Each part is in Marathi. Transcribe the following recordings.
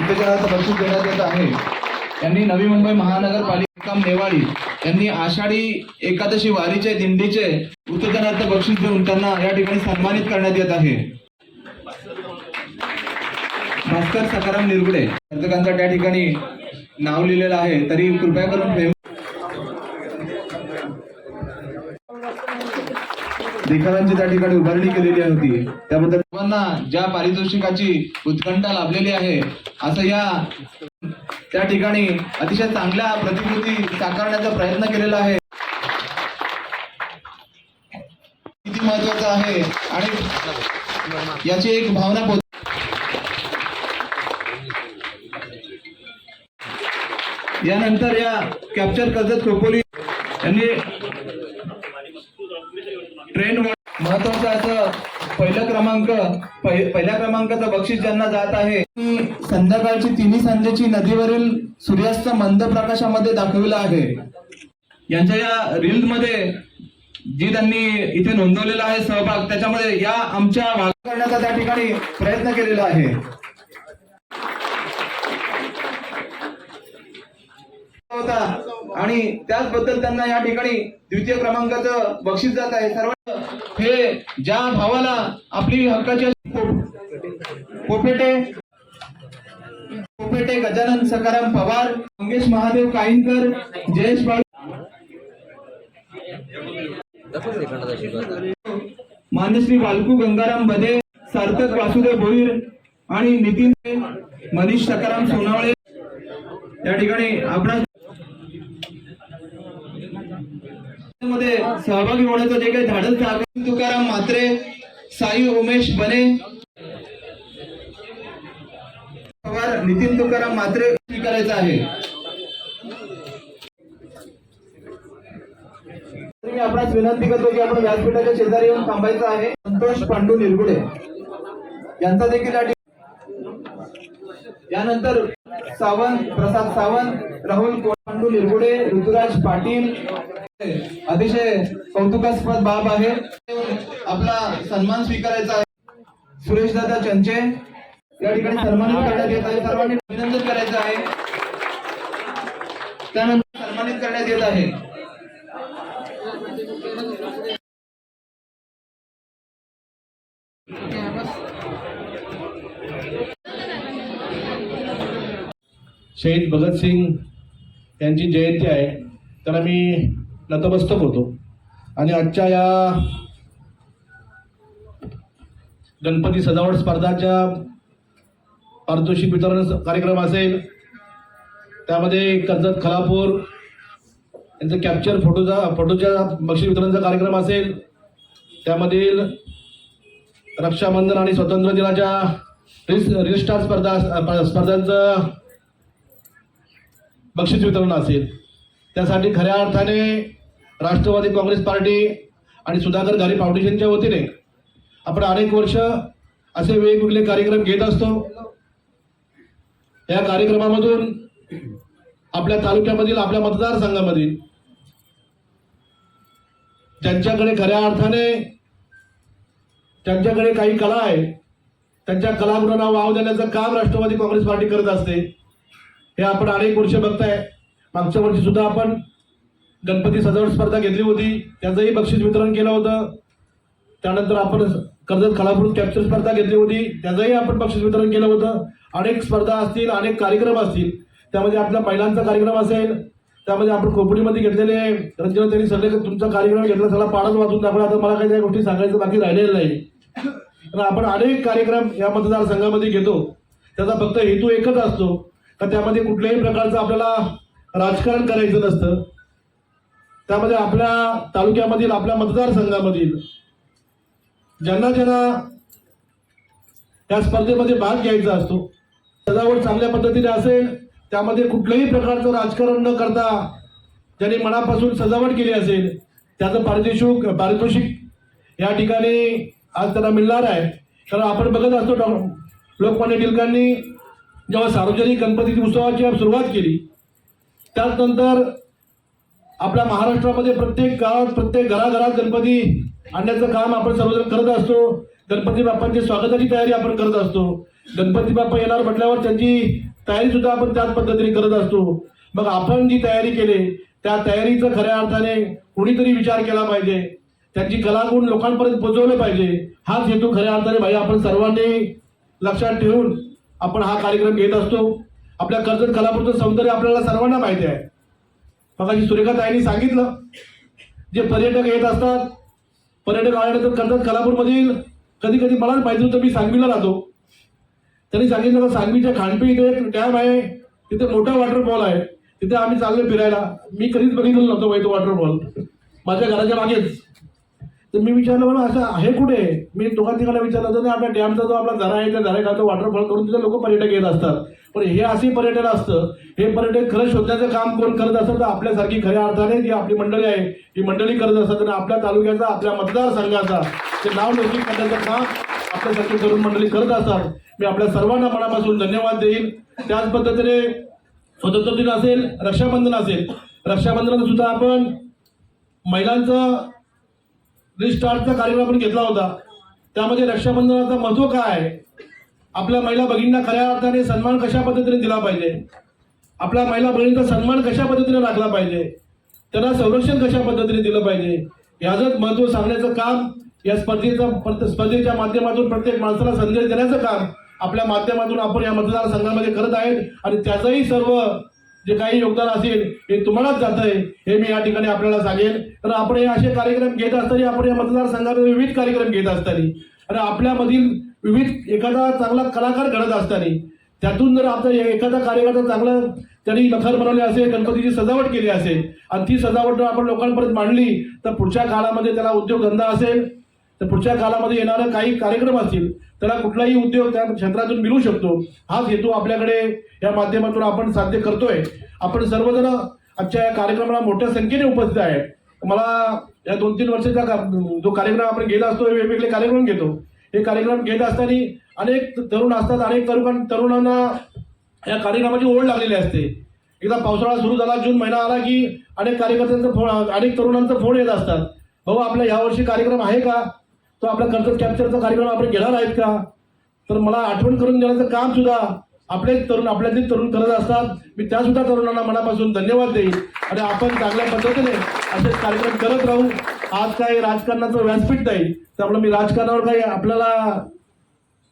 उत्तेजनाचं बक्षीस देण्यात येत आहे. यांनी नवी मुंबई महानगरपालिका नेवाळी यांनी आषाढी एकादशी वारीचे दिंडीचे उत्तेजनार्थ बक्षीस देऊन त्यांना या ठिकाणी सन्मानित करण्यात येत आहे. भास्कर सकाराम निरगुडे स्पर्धकांचा त्या ठिकाणी नाव लिहिलेलं आहे. तरी कृपया करून फेम त्या ठिकाणी उभारणी केलेली होती. त्याबद्दल सर्वांना ज्या पारितोषिकाची उत्कंठा लाभलेली आहे असं या त्या ठिकाणी अतिशय चांगल्या प्रतिकृती साकारण्याचा प्रयत्न केलेला आहे. किती महत्वाचं आहे आणि याची एक भावना पोच यानंतर या कॅप्चर कर्जत खोपोली यांनी ट्रेन महत्वाचं असं पहिलं क्रमांक पहिल्या क्रमांकाचं बक्षीस ज्यांना जात आहे संध्याकाळची तिन्ही संध्येची नदीवरील सूर्यास्त मंद प्रकाशामध्ये दाखविला आहे. यांच्या या रील मध्ये जी त्यांनी इथे नोंदवलेला आहे सहभाग त्याच्यामध्ये या आमच्या भाग करण्याचा त्या ठिकाणी प्रयत्न केलेला आहे. होता. आणि त्याचबद्दल त्यांना या ठिकाणी द्वितीय क्रमांकाचं बक्षीस जात आहे. सर्व हे ज्या भावाला आपली हक्काची पोपेटे पोपेटे गजानन सकाराम पवार मंगेश महादेव काईनकर जयेश बाळू बालकू गंगाराम बदे सार्थक वासुदेव भोईर आणि नितीन मनीष सकाराम सोनावळे. या ठिकाणी आपण मध्ये सहभागी होण्याचं जे काही धाडस दाखवलं, तुकाराम मात्रे साई उमेश बने पवार नितीन तुकाराम मात्रे स्वीकारायचं आहे. मी आपणास विनंती करतो की आपण व्यासपीठाच्या शेजारी येऊन थांबायचं आहे. संतोष पांडू निरगुडे यांचा देखील यानंतर सावंत प्रसाद सावंत राहुल पांडू निरगुडे ऋतुराज पाटील अतिशय कौतुकास्पद बाब आहे. आपला सन्मान स्वीकारायचा आहे. सुरेश दादा चंचे या ठिकाणी सन्मानित करण्यात येत आहे. सर्वांनी अभिनंदन करायचं आहे. त्यानंतर सन्मानित करण्यात येत आहे. शहीद भगतसिंग यांची जयंती आहे. तर आम्ही नतमस्तक होतो. आणि आजच्या या गणपती सजावट स्पर्धाच्या पारितोषिक वितरण कार्यक्रम असेल त्यामध्ये कर्जत खलापूर यांचं कॅप्चर फोटोचा फोटोच्या बक्षीस वितरणचा कार्यक्रम असेल त्यामधील रक्षाबंधन आणि स्वातंत्र्य दिनाच्या रिस रिस्टार स्पर्धा स्पर्धांचं बक्षीस वितरण असेल. त्यासाठी खऱ्या अर्थाने राष्ट्रवादी काँग्रेस पार्टी आणि सुधाकर घारी फाउंडेशनच्या वतीने आपण अनेक वर्ष असे वेगवेगळे कार्यक्रम घेत असतो. या कार्यक्रमामधून आपल्या तालुक्यामधील आपल्या मतदारसंघामधील ज्यांच्याकडे खऱ्या अर्थाने त्यांच्याकडे काही कला आहे त्यांच्या कलागुणांना वाव देण्याचं काम राष्ट्रवादी काँग्रेस पार्टी करत असते हे आपण अनेक वर्ष बघताय. मागच्या वर्षी सुद्धा आपण गणपती सजावट स्पर्धा घेतली होती. त्याचंही बक्षीस वितरण केलं होतं. त्यानंतर आपण कर्जत खालापूर कॅप्चर स्पर्धा घेतली होती. त्याचंही आपण बक्षीस वितरण केलं होतं. अनेक स्पर्धा असतील अनेक कार्यक्रम असतील. त्यामध्ये आपला महिलांचा कार्यक्रम असेल. त्यामध्ये आपण खोपडीमध्ये घेतलेले रंजना त्यांनी सगळे तुमचा कार्यक्रम घेतला सगळा पाडच वाचून दाखवला. आता मला काही त्या गोष्टी सांगायचं बाकी राहिलेलं नाही. तर आपण अनेक कार्यक्रम या मतदारसंघामध्ये घेतो. त्याचा फक्त हेतू एकच असतो. का त्यामध्ये कुठल्याही प्रकारचं आपल्याला राजकारण करायचं नसतं. त्यामध्ये आपल्या तालुक्यामधील आपल्या मतदारसंघामधील ज्यांना ज्यांना त्या स्पर्धेमध्ये भाग घ्यायचा असतो सजावट चांगल्या पद्धतीने असेल त्यामध्ये कुठल्याही प्रकारचं राजकारण न करता ज्यांनी मनापासून सजावट केली असेल त्याचं पारितोषिक पारितोषिक या ठिकाणी आज त्यांना मिळणार आहे. कारण आपण बघत असतो डॉ. लोकमान्य टिळकांनी जेव्हा सार्वजनिक गणपती उत्सवाची सुरुवात केली त्याचनंतर आपल्या महाराष्ट्रामध्ये प्रत्येक गावात प्रत्येक घराघरात गणपती आणण्याचं काम आपण सर्वजण करत असतो. गणपती बाप्पांची स्वागताची तयारी आपण करत असतो. गणपती बाप्पा येणार म्हटल्यावर त्यांची तयारी सुद्धा आपण त्याच पद्धतीने करत असतो. मग आपण जी तयारी केली त्या तयारीचं खऱ्या अर्थाने कुणीतरी विचार केला पाहिजे. त्यांची कलागुण लोकांपर्यंत पोहोचवलं पाहिजे. हाच हेतू खऱ्या अर्थाने भाई आपण सर्वांनी लक्षात ठेवून आपण हा कार्यक्रम घेत असतो. आपल्या कर्जत कलापूरचं सौंदर्य आपल्याला सर्वांना माहिती आहे. मगाशी सुरेखाताईंनी सांगितलं जे पर्यटक येत असतात पर्यटक आल्यानंतर करतात कलापूरमधील कधी कधी मलाच पाहिजे होतं मी सांगवीला राहतो. त्यांनी सांगितलं का सांगवीच्या खानपी इथे एक डॅम आहे तिथे मोठा वॉटरफॉल आहे तिथे आम्ही चाललो फिरायला. मी कधीच बघितलं नव्हतं बाई तो वॉटरफॉल माझ्या घराच्या मागेच. तर मी विचारलं म्हणून असं आहे कुठे? मी दोघा तिघांना विचारलं होतं आपल्या डॅमचा जो आपला झरा आहे त्या झऱ्याखालचं वॉटरफॉल करून तिथे लोक पर्यटक येत असतात. पण हे असे पर्यटन असतं. हे पर्यटन खरं शोधण्याचं काम कोण करत असतं तर आपल्यासारखी खऱ्या अर्थाने जी आपली मंडळी आहे ही मंडळी करत असतात. आणि आपल्या तालुक्याचा आपल्या मतदारसंघाचा ते नाव नोंदणी करण्याचं काम आपल्यासारखी तरुण मंडळी करत असतात. मी आपल्या सर्वांना मनापासून धन्यवाद देईन. त्याच पद्धतीने स्वतंत्र दिन असेल रक्षाबंधन असेल. रक्षाबंधनात सुद्धा आपण महिलांचं रिस्टार्टचा कार्यक्रम आपण घेतला होता. त्यामध्ये रक्षाबंधनाचं महत्त्व काय आहे? आपल्या महिला भगिनींना खऱ्या अर्थाने सन्मान कशा पद्धतीने दिला पाहिजे? आपल्या महिला बहिणींचा सन्मान कशा पद्धतीने राखला पाहिजे? त्यांना संरक्षण कशा पद्धतीने दिलं पाहिजे? याचंच महत्त्व सांगण्याचं काम या स्पर्धेचं स्पर्धेच्या माध्यमातून प्रत्येक माणसाला संदेश देण्याचं काम आपल्या माध्यमातून आपण या मतदारसंघामध्ये करत आहेत आणि त्याचंही सर्व जे काही योगदान असेल हे तुम्हालाच जात आहे हे मी या ठिकाणी आपल्याला सांगेन. तर आपण हे असे कार्यक्रम घेत असताना आपण या मतदारसंघामध्ये विविध कार्यक्रम घेत असताना आणि आपल्यामधील विविध एखादा चांगला कलाकार घडत असताना त्यातून जर आपलं एखादा कार्यकर्ता चांगलं त्यांनी नखर बनवले असेल गणपतीची सजावट केली असेल आणि ती सजावट जर आपण लोकांपर्यंत मांडली तर पुढच्या काळामध्ये त्याला उद्योगधंदा असेल तर पुढच्या काळामध्ये येणारे काही कार्यक्रम असतील त्याला कुठलाही उद्योग त्या क्षेत्रातून मिळू शकतो. हाच हेतू आपल्याकडे या माध्यमातून आपण साध्य करतोय. आपण सर्वजण आमच्या या कार्यक्रमाला मोठ्या संख्येने उपस्थित आहेत. मला या दोन तीन वर्षाचा का- जो कार्यक्रम आपण घेत असतो वेगवेगळे कार्यक्रम घेतो. हे कार्यक्रम घेत असताना अनेक तरुण असतात अनेक तरुण तरुणांना या कार्यक्रमाची ओढ लागलेली असते. एकदा पावसाळा सुरू झाला जून महिना आला की अनेक कार्यकर्त्यांचा फोन अनेक तरुणांचा फोन येत असतात. भाऊ आपला यावर्षी कार्यक्रम आहे का? तो आपला कर्जत कॅप्चरचा कार्यक्रम आपण घेणार आहेत का? तर मला आठवण करून देण्याचं काम सुद्धा आपले तरुण आपल्यातले तरुण करत असतात. मी त्या सुद्धा तरुणांना मनापासून धन्यवाद देईन. आणि आपण चांगल्या पद्धतीने असेच कार्यक्रम करत राहू. आज काय राजकारणाचं व्यासपीठ नाही. त्यामुळे मी राजकारणावर काही आपल्याला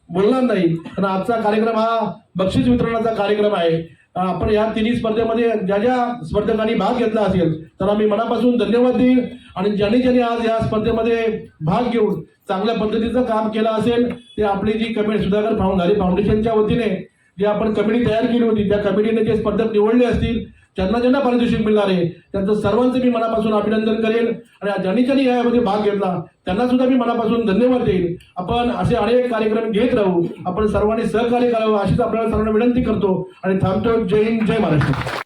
बोलणार नाही. पण आजचा कार्यक्रम हा बक्षीस वितरणाचा कार्यक्रम आहे. आपण या तिन्ही स्पर्धेमध्ये ज्या ज्या स्पर्धकांनी भाग घेतला असेल तर आम्ही मनापासून धन्यवाद देईल आणि ज्यांनी ज्यांनी आज या स्पर्धेमध्ये भाग घेऊन चांगल्या पद्धतीचं काम केलं असेल ते आपली जी कमिटी सुधाकर फाउंडारी फाउंडेशनच्या वतीने जी आपण कमिटी तयार केली होती त्या कमिटीने जे स्पर्धक निवडले असतील ज्यांना ज्यांना पारितोषिक मिळणार आहे त्यांचं सर्वांचं मी मनापासून अभिनंदन करेन आणि ज्यांनी ज्यांनी यामध्ये भाग घेतला त्यांना सुद्धा मी मनापासून धन्यवाद देईन. आपण असे अनेक कार्यक्रम घेत राहू आपण सर्वांनी सहकार्य करावं अशीच आपल्याला सर्वांना विनंती करतो आणि थांबतो. जय हिंद जय महाराष्ट्र.